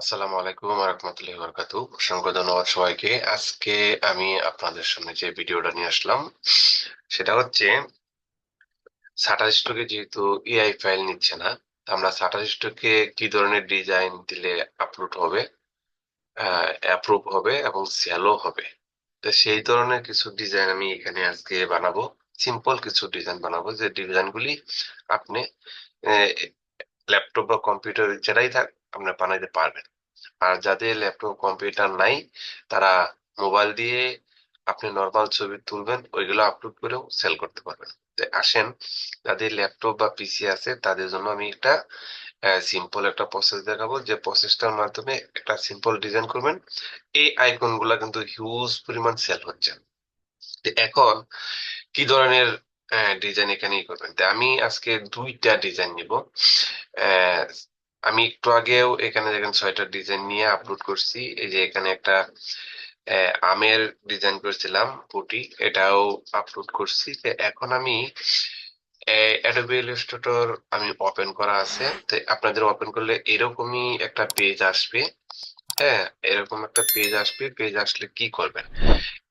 আসসালামু আলাইকুম রহমতুল্লাহি বরকাতু অসংখ্য ধন্যবাদ সবাইকে। আজকে আমি আপনাদের সামনে যে ভিডিওটা নিয়ে আসলাম, সেটা হচ্ছে সাটা স্টকে যেহেতু এআই ফাইল নিচ্ছে না আমরা সাটা স্টকে কি ধরনের ডিজাইন দিলে আপলোড হবে অ্যাপ্রুভ হবে এবং সেলও হবে? তো সেই ধরনের কিছু ডিজাইন আমি এখানে আজকে বানাবো। সিম্পল কিছু ডিজাইন বানাবো যে ডিজাইনগুলি আপনি ল্যাপটপ বা কম্পিউটার যেটাই থাক, আপনি বানাইতে পারবেন। আর যাদের ল্যাপটপ কম্পিউটার নাই, তারা মোবাইল দিয়ে আপনি নর্মাল ছবি তুলবেন, ওইগুলো আপলোড করেও সেল করতে পারবেন। আসেন, যাদের ল্যাপটপ বা পিসি আছে, তাদের জন্য আমি একটা সিম্পল একটা প্রসেস দেখাবো। যে প্রসেসটার মাধ্যমে একটা সিম্পল ডিজাইন করবেন, এই আইকনগুলা কিন্তু হিউজ পরিমাণ সেল হচ্ছে। এখন কি ধরনের ডিজাইন এখানে করবেন? আমি আজকে দুইটা ডিজাইন নিব। আমি একটু আগেও এখানে দেখেন ছয়টা ডিজাইন নিয়ে আপলোড করছি। এই যে এখানে একটা আমের ডিজাইন করেছিলাম, পুটি, এটাও আপলোড করছি। এখন আমি অ্যাডোবি ইলাস্ট্রেটর আমি ওপেন করা আছে। তো আপনাদের ওপেন করলে এরকমই একটা পেজ আসবে। হ্যাঁ এরকম একটা পেজ আসবে। পেজ আসলে কি করবেন?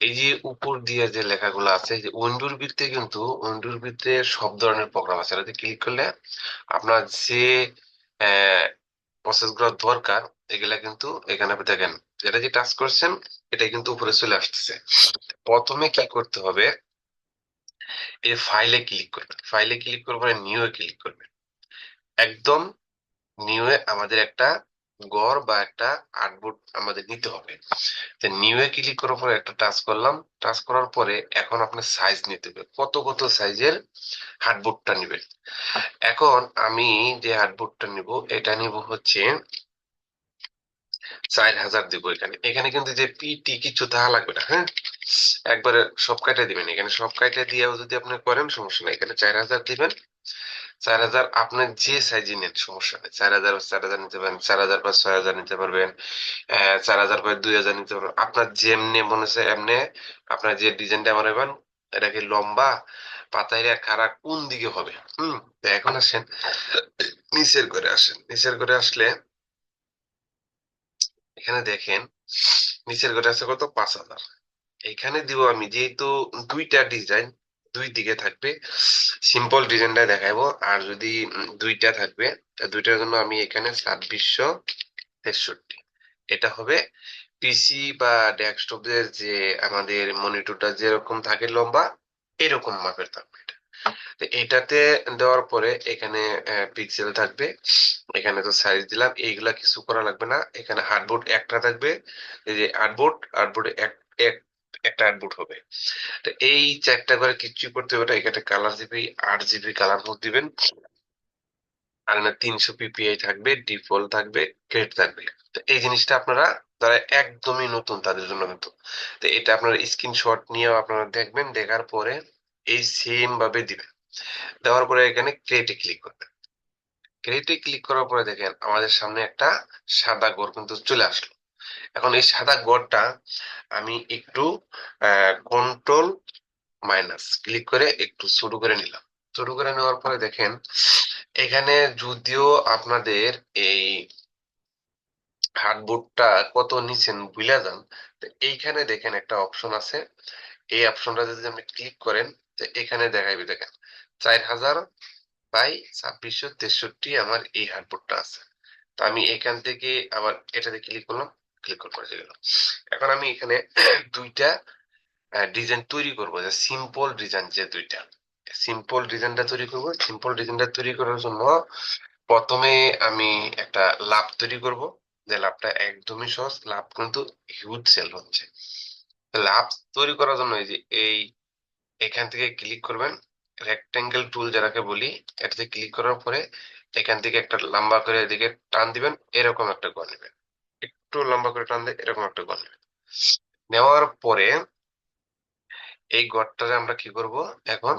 এই যে উপর দিয়ে যে লেখাগুলো আছে যে উইন্ডোর ভিতরে কিন্তু, উইন্ডোর ভিতরে সব ধরনের প্রোগ্রাম আছে। এটাতে ক্লিক করলে আপনার যে প্রসেসগুলো দরকার, এগুলা কিন্তু এখানে আপনি দেখেন, এটা যে টাচ করছেন, এটা কিন্তু উপরে চলে আসতেছে। প্রথমে কি করতে হবে? এই ফাইলে ক্লিক করবেন। ফাইলে ক্লিক করবেন নিউ এ ক্লিক করবেন। একদম নিউ এ আমাদের একটা গড় বা একটা আর্টবোর্ড আমাদের নিতে হবে। নিউ এ ক্লিক করার পরে একটা টাচ করলাম। টাচ করার পরে এখন আপনার সাইজ নিতে হবে। কত কত সাইজের হার্ডবোর্ডটা নেবেন? এখন আমি যে হার্ডবোর্ডটা নিব, এটা নিব হচ্ছে চার হাজার দিব এখানে। এখানে কিন্তু যে পিটি কিছু থাকা লাগবে না হ্যাঁ? একবারে সব কাটে দিবেন। এখানে সব কাটে দিয়েও যদি আপনি করেন, সমস্যা নাই। এখানে চার হাজার দিবেন। চার হাজার আপনার যে সাইজে নেন, সমস্যা নেই। চার হাজার চার হাজার নিতে পারেন, চার হাজার বা ছয় হাজার নিতে পারবেন চার হাজার বা দুই হাজার নিতে পারবেন। আপনার যেমনি মনে হচ্ছে এমনি আপনার যে ডিজাইনটা বানাবেন, এটা কি লম্বা পাতাইরা খাড়া কোন দিকে হবে? হুম এখন আসেন, নিচের করে আসেন। নিচের করে আসলে এখানে দেখেন, নিচের ঘরে আছে কত? পাঁচ হাজার। এখানে দিব আমি যেহেতু দুইটা ডিজাইন দুই দিকে থাকবে সিম্পল ডিজাইনটা দেখাবো আর যদি দুইটা থাকবে দুইটার জন্য আমি এখানে ছাব্বিশশো তেষট্টি। এটা হবে পিসি বা ডেস্কটপের যে আমাদের মনিটরটা যেরকম থাকে লম্বা, এরকম মাপের থাকবে এটা। এটাতে দেওয়ার পরে এখানে পিক্সেল থাকবে। এখানে তো সাইজ দিলাম, এইগুলা কিছু করা লাগবে না। এখানে হার্ডবোর্ড একটা থাকবে, এই যে হার্ডবোর্ড হার্ডবোর্ডে এক একটা হার্ডবোর্ড হবে। তো এই চারটা করে কিচ্ছু করতে হবে এখানে কালার জিবি আট জিবি কালার মোড দিবেন। আর না তিনশো পিপিআই থাকবে ডিফল্ট থাকবে থাকবে। তো এই জিনিসটা আপনারা, তারা একদমই নতুন তাদের জন্য কিন্তু। তো এটা আপনার স্ক্রিনশট নিয়েও আপনারা দেখবেন, দেখার পরে এই সেম ভাবে দিবেন। দেওয়ার পরে এখানে ক্রিয়েটে ক্লিক করবেন। ক্রিয়েটে ক্লিক করার পরে দেখেন, আমাদের সামনে একটা সাদা ঘর কিন্তু চলে আসলো। এখন এই সাদা ঘরটা আমি একটু কন্ট্রোল মাইনাস ক্লিক করে একটু শুরু করে নিলাম। শুরু করে নেওয়ার পরে দেখেন, এখানে যদিও আপনাদের এই হার্ডবোর্ডটা কত নিচেন বুঝলা যান এইখানে দেখেন একটা অপশন আছে। এই অপশনটা যদি আপনি ক্লিক করেন এখানে দেখাইবে, দেখেন, চার হাজার বাই ছাব্বিশশো তেষট্টি আমার এই হার্ডবোর্ডটা আছে। তো আমি এখান থেকে আবার এটাতে ক্লিক করলাম ক্লিক করে গেল এখন আমি এখানে দুইটা ডিজাইন তৈরি করব। যে সিম্পল ডিজাইন যে দুইটা। সিম্পল ডিজাইনটা তৈরি করব। সিম্পল ডিজাইনটা তৈরি করার জন্য প্রথমে আমি একটা লাভ তৈরি করব। যে লাভটা একদমই সহজ। লাভ কিন্তু হিউজ সেল হচ্ছে। লাভ তৈরি করার জন্য এই যে এই, এখান থেকে ক্লিক করবেন। রেক্টেঙ্গেল টুল যারাকে বলি, এটাতে ক্লিক করার পরে এখান থেকে একটা লম্বা করে এদিকে টান দিবেন। এরকম একটা গড় নেবেন। একটু লম্বা করে টান দিয়ে এরকম একটা গড় নেওয়ার পরে এই গড়টারে আমরা কি করব? এখন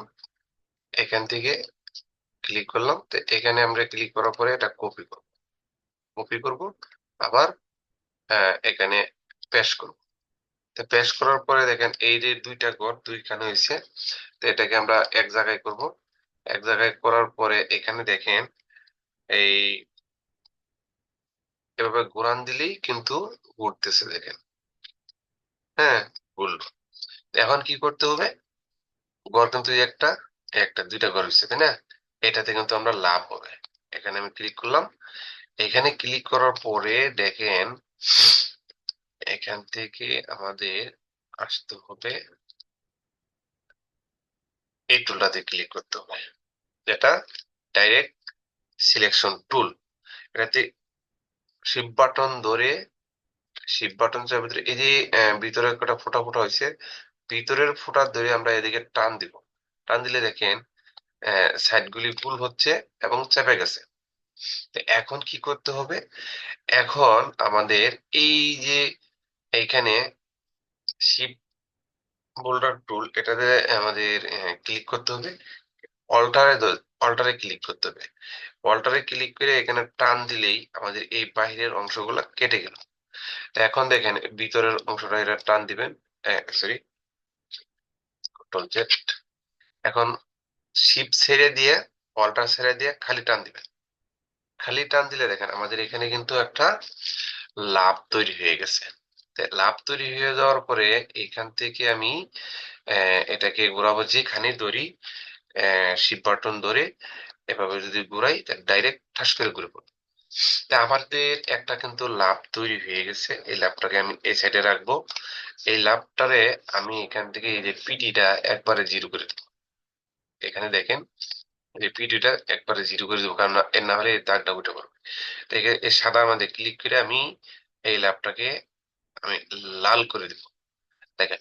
এখান থেকে ক্লিক করলাম, তো এখানে আমরা ক্লিক করার পরে এটা কপি করব। কপি করব, আবার এখানে পেস্ট করব। তো পেস্ট করার পরে দেখেন, এই যে দুইটা ঘর দুইখানে হয়েছে তো এটাকে আমরা এক জায়গায় করব। এক জায়গায় করার পরে এখানে দেখেন, এই এভাবে ঘোরান দিলেই কিন্তু ঘুরতেছে দেখেন। হ্যাঁ ঘুরলো এখন কি করতে হবে? ঘর কিন্তু একটা একটা, দুইটা ঘর হচ্ছে তাই না? এটাতে কিন্তু আমরা লাভ হবে। এখানে আমি ক্লিক করলাম। এখানে ক্লিক করার পরে দেখেন, এখান থেকে আমাদের আসতে হবে। এই টুলটাতে ক্লিক করতে হবে। যেটা ডাইরেক্ট সিলেকশন টুল এটাতে শিফট বাটন ধরে শিফট বাটন চাপে ধরে এই যে ভিতরে একটা ফোঁটা ফোঁটা হয়েছে, ভিতরের ফোঁটা ধরে আমরা এদিকে টান দিব। টান দিলে দেখেন সাইড গুলি ফুল হচ্ছে এবং চেপে গেছে। তো এখন কি করতে হবে? এখন আমাদের এই যে এইখানে শিপ বোল্ডার টুল এটাতে আমাদের ক্লিক করতে হবে। অল্টারে অল্টারে ক্লিক করতে হবে। অল্টারে ক্লিক করে এখানে টান দিলেই আমাদের এই বাহিরের অংশগুলো কেটে গেল। এখন দেখেন, ভিতরের অংশটা এটা টান দিবেন। সরি কন্ট্রোল জেড এখন শিপ ছেড়ে দিয়ে, অল্টার ছেড়ে দিয়ে খালি টান দিবেন। খালি টান দিলে দেখেন, আমাদের এখানে কিন্তু একটা লাভ তৈরি হয়ে গেছে। লাভ তৈরি হয়ে যাওয়ার পরে এখান থেকে আমি এটাকে ঘোরাবো যেখানে ধরি শিপ বাটন ধরে এভাবে যদি ঘুরাই ডাইরেক্ট ঠাস করে ঘুরে পড়বে। তা আমাদের একটা কিন্তু লাভ তৈরি হয়ে গেছে। এই লাভটাকে আমি এই সাইডে রাখব। এই লাভটারে আমি এখান থেকে এই যে পিটিটা একবারে জিরো করে দেবো। এখানে দেখেন যে পিটিটা একবারে জিরো করে দেবো, কারণ এর না হলে দাগটা উঠে পড়বে। এখানে- এই সাদা আমাদের ক্লিক করে আমি এই লাভটাকে আমি লাল করে দেবো। দেখেন,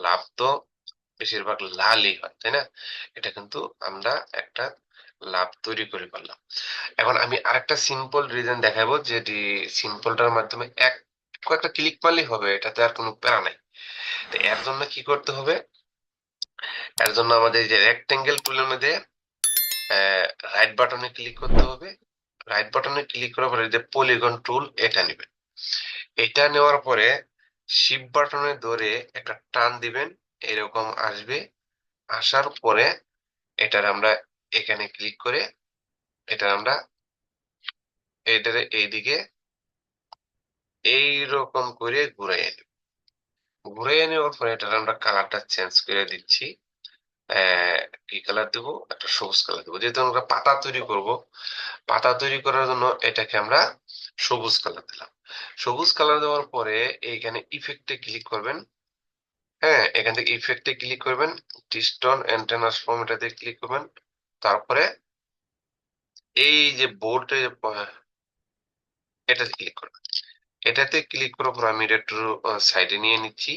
লাভ তো বেশিরভাগ লালই হয়, তাই না? এটা কিন্তু আমরা একটা লাভ তৈরি করে পারলাম। এখন আমি আরেকটা সিম্পল রিজন দেখাবো যেটি সিম্পলটার মাধ্যমে এক কয়েকটা ক্লিক মারলেই হবে, এটাতে আর কোনো প্যারা নাই। তো এর জন্য কি করতে হবে? এর জন্য আমাদের যে রেক্টেঙ্গেল টুলের মধ্যে রাইট বাটনে ক্লিক করতে হবে। রাইট বাটনে ক্লিক করার পরে যে পলিগন টুল এটা নেবেন। এটা নেওয়ার পরে শিপ বাটনে ধরে একটা টান দিবেন। এরকম আসবে। আসার পরে এটার আমরা এখানে ক্লিক করে এটা আমরা এটারে এইদিকে এইরকম করে ঘুরাইয়ে নেব। ঘুরাইয়ে নেওয়ার পরে এটার আমরা কালারটা চেঞ্জ করে দিচ্ছি। কি কালার দেবো? একটা সবুজ কালার দেবো। যেহেতু আমরা পাতা তৈরি করব, পাতা তৈরি করার জন্য এটাকে আমরা সবুজ কালার দিলাম। সবুজ কালার দেওয়ার পরে এইখানে ইফেক্টে ক্লিক করবেন। হ্যাঁ এখান থেকে ইফেক্টে ক্লিক করবেন ডিস্টন এন্ড ট্রান্সফর্ম এটাতে ক্লিক করবেন, তারপরে এই যে বোর্ডে এটাতে ক্লিক করবেন। এটাতে ক্লিক করার পর আমি এটা একটু সাইডে নিয়ে নিচ্ছি।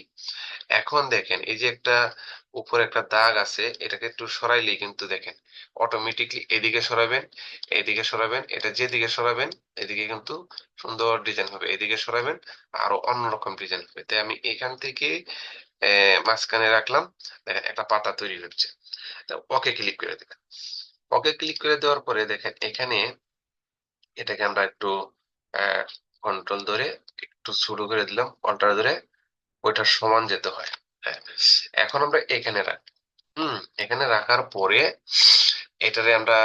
এখন দেখেন, এই যে একটা উপরে একটা দাগ আছে, এটাকে একটু সরাইলেই কিন্তু দেখেন অটোমেটিকলি এদিকে সরাবেন এদিকে সরাবেন, এটা যেদিকে সরাবেন, এদিকে কিন্তু সুন্দর ডিজাইন হবে, এদিকে সরাবেন, আরও অন্যরকম ডিজাইন হবে। তাই আমি এখান থেকে মাঝখানে রাখলাম দেখেন একটা পাতা তৈরি হচ্ছে ওকে ক্লিক করে দেবেন ওকে ক্লিক করে দেওয়ার পরে দেখেন, এখানে এটাকে আমরা একটু কন্ট্রোল ধরে একটু শুরু করে দিলাম অল্টার ধরে ওইটার সমান যেতে হয়। এখন আমরা এখানে রাখব হুম, এখানে রাখার পরে এটারে আমরা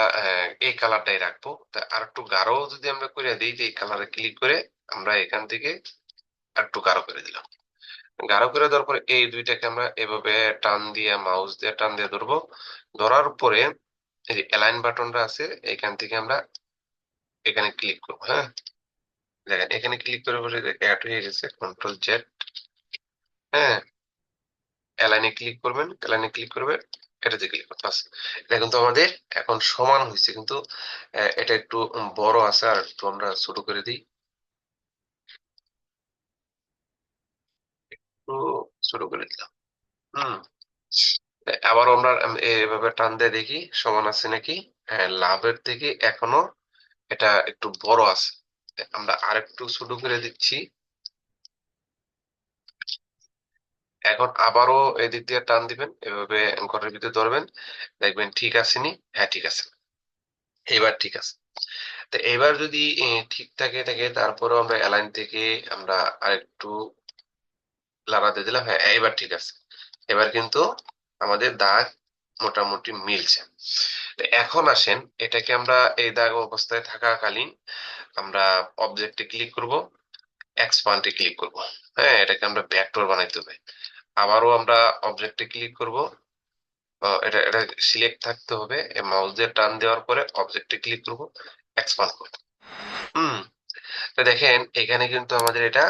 এই কালারটাই রাখব। তা আর একটু গাঢ় যদি আমরা করে দিই, যে এই কালারে ক্লিক করে আমরা এখান থেকে একটু গাঢ় করে দিলাম। গাঢ় করে দেওয়ার পরে এই দুইটাকে আমরা এভাবে টান দিয়ে মাউস দিয়ে টান দিয়ে ধরবো। ধরার পরে এই যে অ্যালাইন বাটনটা আছে, এখান থেকে আমরা এখানে ক্লিক করব হ্যাঁ? দেখেন, এখানে ক্লিক করে পরে অ্যাড হয়ে গেছে কন্ট্রোল জেড হ্যাঁ? অ্যালাইনে ক্লিক করবেন অ্যালাইনে ক্লিক করবেন, এটাতে ক্লিক করতে বাস এটা কিন্তু আমাদের এখন সমান হয়েছে, কিন্তু এটা একটু বড় আছে, আর একটু আমরা ছোট করে দিই। একটু করে দিলাম। হুম। আবার আমরা এভাবে টান দিয়ে দেখি, সমান আছে নাকি? হ্যাঁ লাভের থেকে এখনও এটা একটু বড় আছে। আমরা আরেকটু করে দিচ্ছি। এখন আবারও এদিক দিয়ে টান দিবেন, এভাবে ঘরের ভিতরে ধরবেন। দেখবেন ঠিক আছে নি হ্যাঁ ঠিক আছে। এবার ঠিক আছে। তো এবার যদি ঠিক থাকে থাকে, তারপরেও আমরা অ্যালাইন থেকে আমরা আরেকটু লাগাতে দিলাম। হ্যাঁ এবার ঠিক আছে। এবার কিন্তু আমাদের দাগ মোটামুটি মিলছে। এখন আসেন, এটাকে আমরা এই দাগ অবস্থায় থাকাকালীন আমরা অবজেক্টে ক্লিক করব এক্সপান্ডে ক্লিক করব। হ্যাঁ এটাকে আমরা ভেক্টর বানাইতে হবে। আবারও আমরা অবজেক্টে ক্লিক করব। এটা এটা সিলেক্ট থাকতে হবে। মাউস দিয়ে টান দেওয়ার পরে অবজেক্টে ক্লিক করব এক্সপান্ড করব। হুম, তো দেখেন, এখানে কিন্তু আমাদের এটা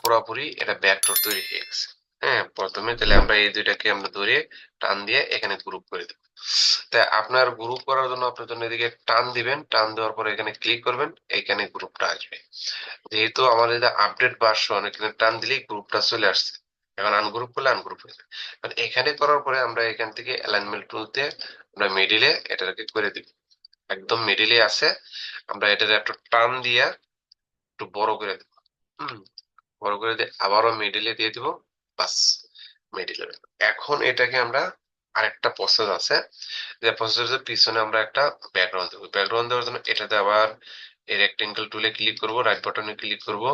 পুরোপুরি এটা ভেক্টর তৈরি হয়ে গেছে। হ্যাঁ প্রথমে তাহলে আমরা এই দুইটাকে আমরা ধরে টান দিয়ে এখানে গ্রুপ করে দেব। তাই আপনার গ্রুপ করার জন্য আপনার জন্য এদিকে টান দিবেন, টান দেওয়ার পরে এখানে ক্লিক করবেন, এখানে গ্রুপটা আসবে। যেহেতু আমাদের আপডেট ভার্সন এখানে টান দিলেই গ্রুপটা চলে আসছে। এখন আনগ্রুপ করলে আনগ্রুপ হয়ে যাবে কারণ এখানে করার পরে আমরা এখান থেকে অ্যালাইনমেন্ট টুলতে আমরা মিডিলে এটাকে করে দিব। একদম মিডিলে আছে। আমরা এটার একটু টান দিয়া একটু বড় করে দেব। হুম বড় করে দিয়ে আবারও মিডিলে দিয়ে দিব, বাস মিডিলে এখন এটাকে আমরা আরেকটা প্রসেস আছে, যে প্রসেসের পিছনে আমরা একটা ব্যাকগ্রাউন্ড দেবো। ব্যাকগ্রাউন্ড দেওয়ার জন্য এটাতে আবার এই রেক্টেঙ্গেল টুলে ক্লিক করব রাইট বাটনে ক্লিক করব।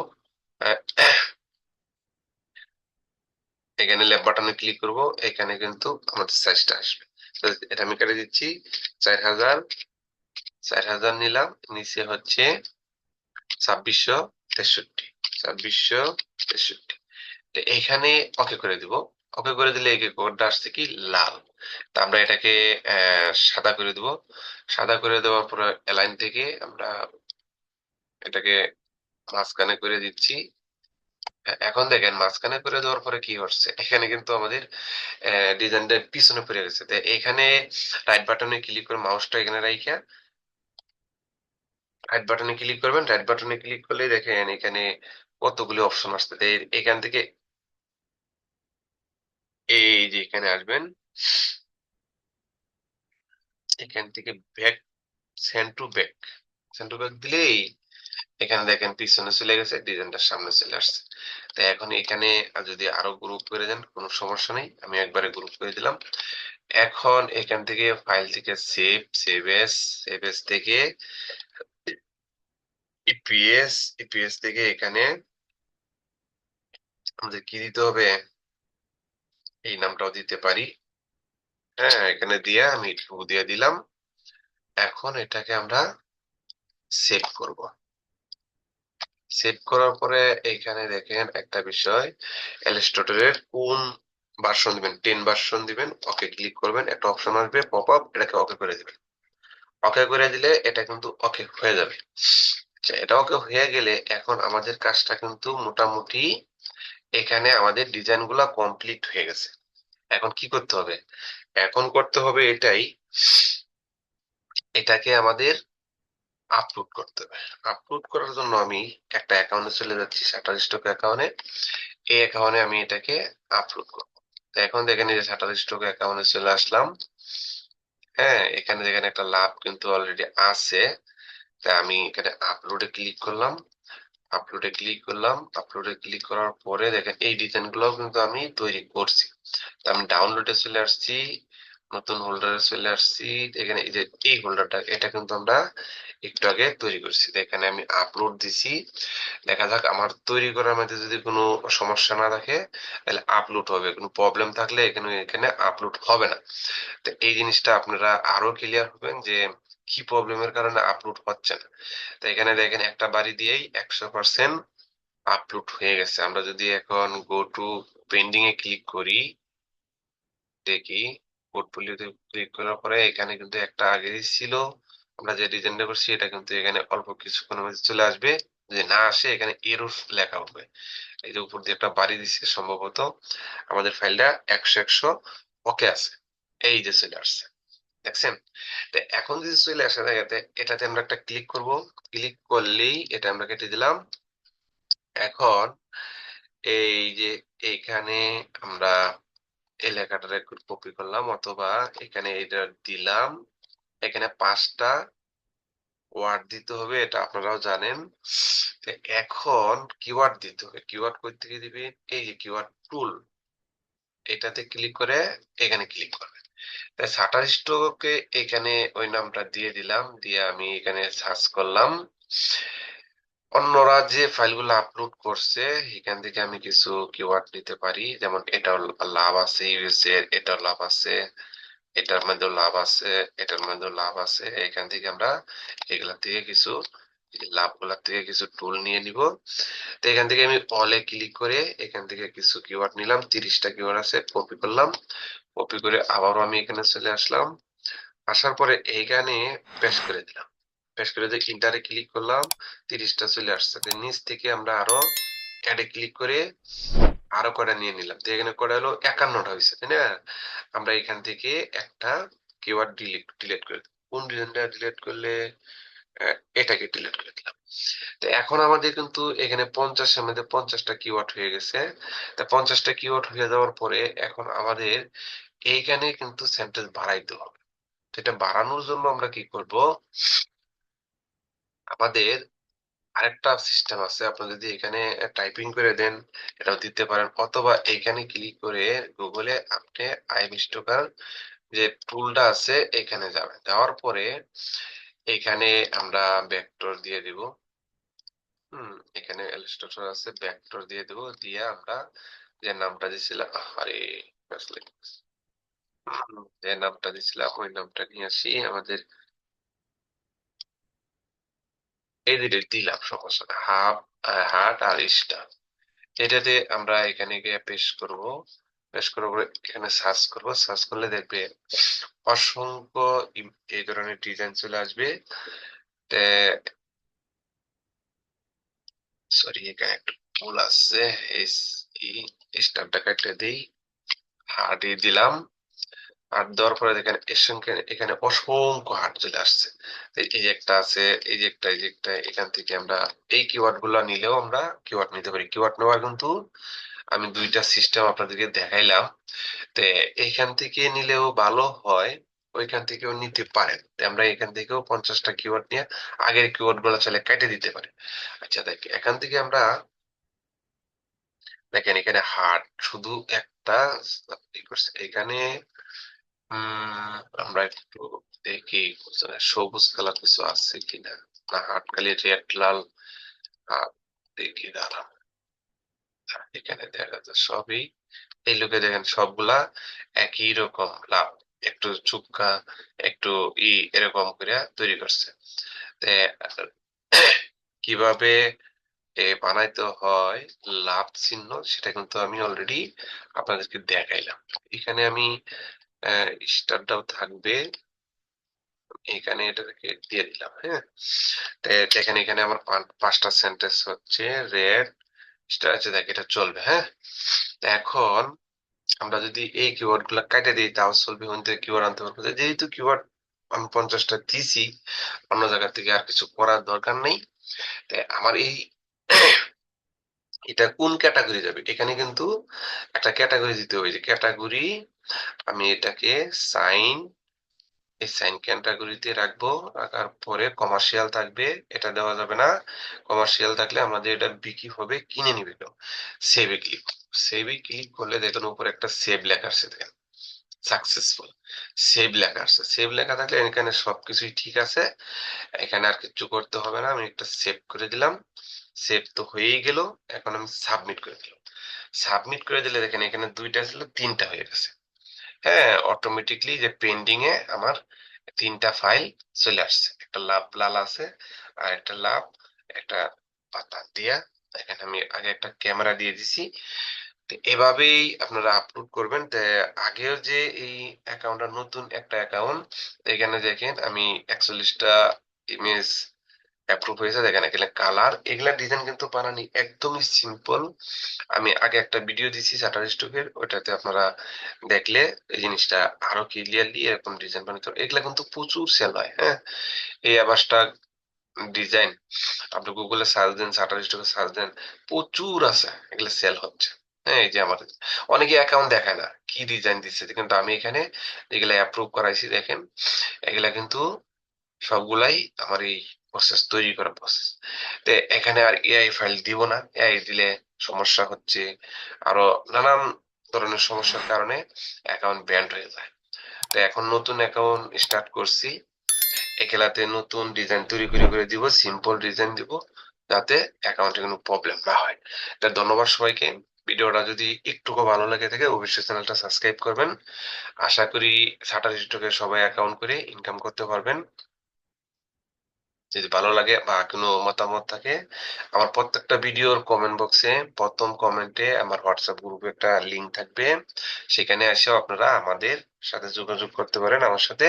এখানে লেফট বাটনে ক্লিক করব, এখানে কিন্তু আমাদের সাইজটা আসবে। এটা আমি কেটে দিচ্ছি, চার হাজার চার হাজার নিলাম, নিচে হচ্ছে ছাব্বিশশো তেষট্টি। ছাব্বিশশো তেষট্টি এখানে ওকে করে দিব। ওকে করে দিলে এই কোডটা আসছে কি? লাল। তা আমরা এটাকে সাদা করে দিব। সাদা করে দেওয়ার পরে এলাইন থেকে আমরা এটাকে মাঝখানে করে দিচ্ছি। এখন দেখেন, মাঝখানে করে দেওয়ার পরে কি হচ্ছে? এখানে কিন্তু আমাদের ডিজাইনটা পিছনে পড়ে গেছে। তো এখানে রাইট বাটনে ক্লিক করে মাউসটা এখানে রাইখা। রাইট বাটনে ক্লিক করবেন। রাইট বাটনে ক্লিক করলে দেখেন এখানে কতগুলি অপশন আসছে? তো এর- এখান থেকে এই যে এখানে আসবেন, এখান থেকে back send to back send to back দিলেই এখানে দেখেন পিছনে চলে গেছে ডিজাইনটার সামনে চলে আসছে। তো এখন এখানে যদি আরও গ্রুপ করে দেন, কোনো সমস্যা নেই, আমি একবারে গ্রুপ করে দিলাম। এখন এখান থেকে ফাইল থেকে save save as save as থেকে ইপিএস ইপিএস থেকে এখানে আমাদের কি দিতে হবে? এই নামটাও দিতে পারি। হ্যাঁ এখানে দিয়ে আমি টু দিয়ে দিলাম। এখন এটাকে আমরা সেভ করব। সেভ করার পরে এখানে দেখেন একটা বিষয়। এলিস্টোটারের কোন ভার্সন দিবেন? টেন ভার্সন দিবেন। ওকে ক্লিক করবেন। একটা অপশন আসবে পপ আপ এটাকে ওকে করে দিবেন। ওকে করে দিলে এটা কিন্তু ওকে হয়ে যাবে। আচ্ছা এটা ওকে হয়ে গেলে এখন আমাদের কাজটা কিন্তু মোটামুটি এখানে আমাদের ডিজাইনগুলা কমপ্লিট হয়ে গেছে। এখন কি করতে হবে? এখন করতে হবে এটাই, এটাকে আমাদের আপলোড করতে হবে। আপলোড করার জন্য আমি একটা অ্যাকাউন্টে চলে যাচ্ছি শাটার স্টক অ্যাকাউন্টে এই অ্যাকাউন্টে আমি এটাকে আপলোড করব। তো এখন দেখেন এই যে শাটার স্টক অ্যাকাউন্টে চলে আসলাম। হ্যাঁ এখানে দেখেন একটা লাভ কিন্তু অলরেডি আছে। তা আমি এখানে আপলোডে ক্লিক করলাম। আপলোডে ক্লিক করলাম। আপলোডে ক্লিক করার পরে দেখেন এই ডিজাইনগুলো কিন্তু আমি তৈরি করছি। তো আমি ডাউনলোডে চলে আসছি, নতুন হোল্ডারে চলে আসছি। এখানে এই যে এই হোল্ডারটা এটা কিন্তু আমরা একটু আগে তৈরি করছি। এখানে আমি আপলোড দিছি। দেখা যাক আমার তৈরি করার মধ্যে যদি কোনো সমস্যা না থাকে, তাহলে আপলোড হবে। কোনো প্রবলেম থাকলে এখানে এখানে আপলোড হবে না। তো এই জিনিসটা আপনারা আরও ক্লিয়ার হবেন যে কি প্রবলেমের কারণে আপলোড হচ্ছে না। তো এখানে দেখেন, একটা বাড়ি দিয়েই একশো পার্সেন্ট আপলোড হয়ে গেছে। আমরা যদি এখন গো টু পেন্ডিং এ ক্লিক করি, দেখি পোর্টফোলিওতে ক্লিক করার পরে এখানে কিন্তু একটা আগেই ছিল। আমরা যে ডিজাইনটা করছি, এটা কিন্তু এখানে অল্প কিছুক্ষণের মধ্যে চলে আসবে। যদি না আসে, এখানে এরর লেখা হবে। এই যে উপর দিয়ে একটা বাড়ি দিচ্ছে সম্ভবত, আমাদের ফাইলটা একশো একশো ওকে আছে। এই যে চলে আসছে। দেখছেন? তো এখন যদি চলে আসে দেখাতে এটাতে আমরা একটা ক্লিক করব। ক্লিক করলেই এটা আমরা কেটে দিলাম। এখন এই যে এইখানে আমরা এই লেখাটা কপি করলাম অথবা এখানে এটা দিলাম। এখানে পাঁচটা ওয়ার্ড দিতে হবে, এটা আপনারাও জানেন। এখন কিওয়ার্ড দিতে হবে। কিওয়ার্ড কই থেকে দিবেন এই যে কিওয়ার্ড টুল এটাতে ক্লিক করে এখানে ক্লিক করবেন তাই শাটার স্টকে এখানে ওই নামটা দিয়ে দিলাম, দিয়ে আমি এখানে সার্চ করলাম। অন্যরা যে ফাইলগুলো আপলোড করছে, এখান থেকে আমি কিছু কিওয়ার্ড নিতে পারি। যেমন, এটাও লাভ আছে ইউএস এর এটাও লাভ আছে, এটার মধ্যে লাভ আছে, এটার মধ্যে লাভ আছে। এখান থেকে আমরা এগুলা থেকে কিছু, লাভগুলা থেকে কিছু টুল নিয়ে নিব। তো এখান থেকে আমি অলে ক্লিক করে এখান থেকে কিছু কিওয়ার্ড নিলাম, তিরিশটা কিওয়ার্ড আছে কপি করলাম। কপি করে আবারও আমি এখানে চলে আসলাম। আসার পরে এইখানে পেস্ট করে দিলাম। পেস্ট করে দিয়ে ইন্টারে ক্লিক করলাম, তিরিশটা চলে আসছে। নিচ থেকে আমরা আরও অ্যাডে ক্লিক করে আরও কটা নিয়ে নিলাম। তো এখানে কটা হলো? একান্নটা হয়েছে, তাই না? আমরা এখান থেকে একটা কিওয়ার্ড ডিলিট ডিলিট করে কোন রিজনটা ডিলিট করলে এটাকে ডিলিট করে দিলাম। তো এখন আমাদের কিন্তু এখানে পঞ্চাশের মধ্যে পঞ্চাশটা কিওয়ার্ড হয়ে গেছে। তা পঞ্চাশটা কিওয়ার্ড হয়ে যাওয়ার পরে এখন আমাদের এইখানে কিন্তু সেন্টেন্স বাড়াইতে হবে। তো এটা বাড়ানোর জন্য আমরা কি করব? আমাদের আরেকটা সিস্টেম আছে আপনি যদি এখানে টাইপিং করে দেন, এটাও দিতে পারেন। অথবা এইখানে ক্লিক করে গুগলে আপনি আইএম স্টোকার যে টুলটা আছে, এখানে যাবেন। যাওয়ার পরে এখানে আমরা ভেক্টর দিয়ে দিব। হুম, এখানে ইলাস্ট্রেটর আছে ভেক্টর দিয়ে দেব, দিয়ে আমরা যে নামটা দিছিলাম, আরে যে নামটা দিয়েছিলাম ওই নামটা নিয়ে আসি, আমাদের এই দিলাম সমস্যা হাফ হার্ট আর স্টার। এটাতে আমরা এখানে গিয়ে পেশ করব। পেশ করার পরে এখানে সার্চ করব। সার্চ করলে দেখবে অসংখ্য এই ধরনের ডিজাইন চলে আসবে। সরি এখানে একটু ভুল আছে। স্টারটা কাটলে দেই। হার্ট দিলাম। হার্ট দেওয়ার পরে দেখেন এখানে অসংখ্য হার্ট চলে আসছে। এই একটা আছে, এই যে একটা, এই যে একটা, এখান থেকে আমরা এই কিওয়ার্ডগুলা নিলেও আমরা কিওয়ার্ড নিতে পারি। কিওয়ার্ড নেওয়ার কিন্তু আমি দুইটা সিস্টেম আপনাদেরকে দেখাইলাম। তো এইখান থেকে নিলেও ভালো হয়, ওইখান থেকেও নিতে পারেন। আমরা এখান থেকেও পঞ্চাশটা কিওয়ার্ড নিয়ে আগের কিওয়ার্ডগুলো চাইলে কেটে দিতে পারি। আচ্ছা দেখ এখান থেকে আমরা দেখেন, এখানে হার্ট শুধু একটা এখানে আমরা একটু দেখি সবুজ কালার কিছু আছে কিনা? না হার্ট খালি রেড লাল দেখি দাঁড়া এখানে দেখা যাচ্ছে সবই, এই লোকে দেখেন সবগুলা একই রকম লাভ একটু চুপকা, একটু ই এরকম করে তৈরি করছে। কীভাবে বানাইতে হয় লাভ চিহ্ন সেটা কিন্তু আমি অলরেডি আপনাদেরকে দেখাইলাম। এখানে আমি স্টারটাও থাকবে। এখানে এটাকে দিয়ে দিলাম হ্যাঁ? দেখেন এখানে আমার পাঁচটা সেন্টেন্স হচ্ছে রেড আছে দেখ, এটা চলবে হ্যাঁ? এখন আমরা যদি এই কিওয়ার্ডগুলা কাটে দিই, তাও চলবে কিওয়ার্ড আনতে পারব। যেহেতু কিওয়ার্ড আমি পঞ্চাশটা দিছি, অন্য জায়গা থেকে আর কিছু করার দরকার নেই। আমার এই এটা কোন ক্যাটাগরি যাবে? এখানে কিন্তু একটা ক্যাটাগরি দিতে হবে, যে ক্যাটাগরি আমি এটাকে সাইন এই সাইন ক্যাটাগরিতে রাখব, রাখার পরে কমার্শিয়াল থাকবে, এটা দেওয়া যাবে না। কমার্শিয়াল থাকলে আমাদের এটা বিক্রি হবে, কিনে নিবে কেউ। সেভে ক্লিক সেভে ক্লিক করলে একটা সেভ লেখা আসছে দেখেন। সাকসেসফুল সেভ লেখা আসছে সেভ লেখা থাকলে এখানে সবকিছুই ঠিক আছে। এখানে আর কিছু করতে হবে না, আমি একটা সেভ করে দিলাম। সেভ তো হয়েই গেল, এখন আমি সাবমিট করে দিলাম। সাবমিট করে দিলে দেখেন এখানে দুইটা ছিল, তিনটা হয়ে গেছে। হ্যাঁ অটোমেটিকলি যে পেন্ডিং এ আমার তিনটা ফাইল চলে আসছে। একটা লাভ লাল আছে আর একটা লাভ একটা পাতা দিয়া। এখানে আমি আগে একটা ক্যামেরা দিয়ে দিছি। এভাবেই আপনারা আপলোড করবেন। আগেও যে এই অ্যাকাউন্টটা নতুন একটা অ্যাকাউন্ট এখানে দেখেন আমি একচল্লিশটা ইমেজ অ্যাপ্রুভ হয়েছে, দেখেন এখানে কালার এগুলা ডিজাইন কিন্তু বানানি একদমই সিম্পল আমি আগে একটা ভিডিও দিছি শাটার স্টকের ওটাতে আপনারা দেখলে এই জিনিসটা আরও ক্লিয়ারলি এরকম ডিজাইন বানাতে এগুলা কিন্তু প্রচুর সেল হয় হ্যাঁ? এই আবাসটা ডিজাইন আপনি গুগলে সার্চ দেন শাটার স্টকে সার্চ দেন, প্রচুর আছে, এগুলা সেল হচ্ছে। হ্যাঁ এই যে আমাদের অনেকে অ্যাকাউন্ট দেখায় না, কি ডিজাইন দিচ্ছে? কিন্তু আমি এখানে এগুলা অ্যাপ্রুভ করাইছি, দেখেন। এগুলা কিন্তু সবগুলাই আমার এই প্রসেস তৈরি করা প্রসেস তো এখানে আর এআই ফাইল দিব না। এআই দিলে সমস্যা হচ্ছে আরও নানান ধরনের সমস্যার কারণে অ্যাকাউন্ট ব্যান্ড হয়ে যায়। তো এখন নতুন অ্যাকাউন্ট স্টার্ট করছি। একেলাতে নতুন ডিজাইন তৈরি করে করে দিব সিম্পল ডিজাইন দিব, যাতে অ্যাকাউন্টে কোনো প্রবলেম না হয়। তা ধন্যবাদ সবাইকে। ভিডিওটা যদি একটুকু ভালো লাগে থাকে, অবশ্যই চ্যানেলটা সাবস্ক্রাইব করবেন। আশা করি সাটার স্টকে সবাই অ্যাকাউন্ট করে ইনকাম করতে পারবেন। যদি ভালো লাগে বা কোনো মতামত থাকে, আমার প্রত্যেকটা ভিডিওর কমেন্ট বক্সে প্রথম কমেন্টে আমার হোয়াটসঅ্যাপ গ্রুপে একটা লিঙ্ক থাকবে। সেখানে এসেও আপনারা আমাদের সাথে যোগাযোগ করতে পারেন, আমার সাথে।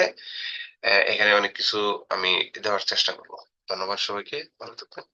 এখানে অনেক কিছু আমি দেওয়ার চেষ্টা করব। ধন্যবাদ সবাইকে, ভালো থাকবেন